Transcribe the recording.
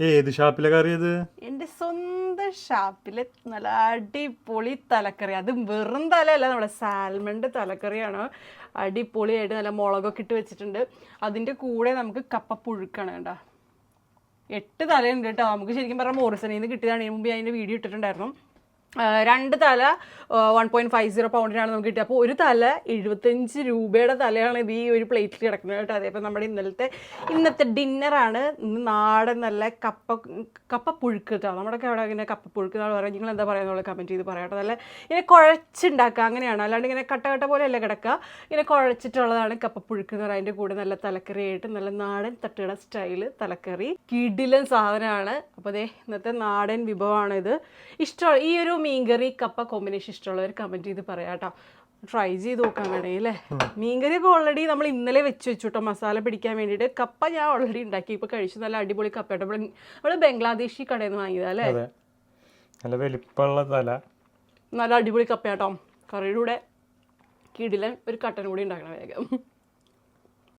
ഏത് ഷാപ്പിലെ കറി അത് എന്റെ സ്വന്തം ഷാപ്പിലെ നല്ല അടിപൊളി തലക്കറി. അത് വെറും തലയല്ല നമ്മുടെ സാൽമണിന്റെ തലക്കറിയാണ്? അടിപൊളിയായിട്ട് നല്ല മുളകൊക്കെ ഇട്ട് വെച്ചിട്ടുണ്ട്. അതിന്റെ കൂടെ നമുക്ക് കപ്പ പുഴുക്കാണ് കേട്ടോ എട്ട് തലയുണ്ട് കേട്ടോ. നമുക്ക് ശരിക്കും പറഞ്ഞാൽ മോറിസണിൽ നിന്ന് കിട്ടിയതാണ്. ഇതിന് മുമ്പ് ഞാൻ അതിന്റെ വീഡിയോ ഇട്ടിട്ടുണ്ടായിരുന്നു. രണ്ട് തല വൺ പോയിന്റ് ഫൈവ് സീറോ പൗണ്ടിനാണ് നമുക്ക് കിട്ടിയത്. അപ്പോൾ ഒരു തല എഴുപത്തഞ്ച് രൂപയുടെ തലയാണ് ഇത് ഈ ഒരു പ്ലേറ്റിൽ കിടക്കുന്നത് കേട്ടോ. അതേപോലെ നമ്മുടെ ഇന്നലത്തെ ഇന്നത്തെ ഡിന്നറാണ് ഇന്ന് നാടൻ നല്ല കപ്പ കപ്പ പുഴുക്ക് കേട്ടോ. നമ്മുടെ അവിടെ ഇങ്ങനെ കപ്പ പുഴുക്ക് എന്നാണ് പറയുന്നത്. നിങ്ങൾ എന്താ പറയുക കമന്റ് ചെയ്ത് പറയാം കേട്ടോ. നല്ല ഇങ്ങനെ കുഴച്ചുണ്ടാക്കുക അങ്ങനെയാണ്. അല്ലാണ്ട് ഇങ്ങനെ കട്ട കട്ട പോലെയല്ല കിടക്കുക. ഇങ്ങനെ കുഴച്ചിട്ടുള്ളതാണ് കപ്പ പുഴുക്ക് എന്ന് പറയുക അതിന്റെ കൂടെ നല്ല തലക്കറിയായിട്ട് നല്ല നാടൻ തട്ടുകട സ്റ്റൈൽ തലക്കറി. കിടിലൻ സാധനമാണ്. അപ്പോൾ ദേ ഇന്നത്തെ നാടൻ വിഭവമാണ് ഇത് ഇഷ്ടം ഈ ഒരു മീൻകറി കപ്പ കോമ്പിനേഷൻ ഇഷ്ടമുള്ളവർ കമന്റ് ചെയ്ത് പറയാം കേട്ടോ. ട്രൈ ചെയ്ത് നോക്കാൻ വേണമെങ്കിൽ അല്ലേ? മീൻകറിയൊക്കെ ഓൾറെഡി നമ്മൾ ഇന്നലെ വെച്ച് വെച്ചു കേട്ടോ. മസാല പിടിക്കാൻ വേണ്ടിയിട്ട് കപ്പ ഞാൻ ഓൾറെഡി ഉണ്ടാക്കി. ഇപ്പോൾ കഴിച്ചു നല്ല അടിപൊളി കപ്പ കേട്ടോ. നമ്മൾ ബംഗ്ലാദേശി കടയിൽ നിന്ന് വാങ്ങിയതാ അല്ലേ? നല്ല വലിപ്പമുള്ള തല. നല്ല അടിപൊളി കപ്പ കേട്ടോ കറിയുടെ കൂടെ കിടിലൻ ഒരു കട്ടൻ കൂടി ഉണ്ടാക്കണം വേഗം.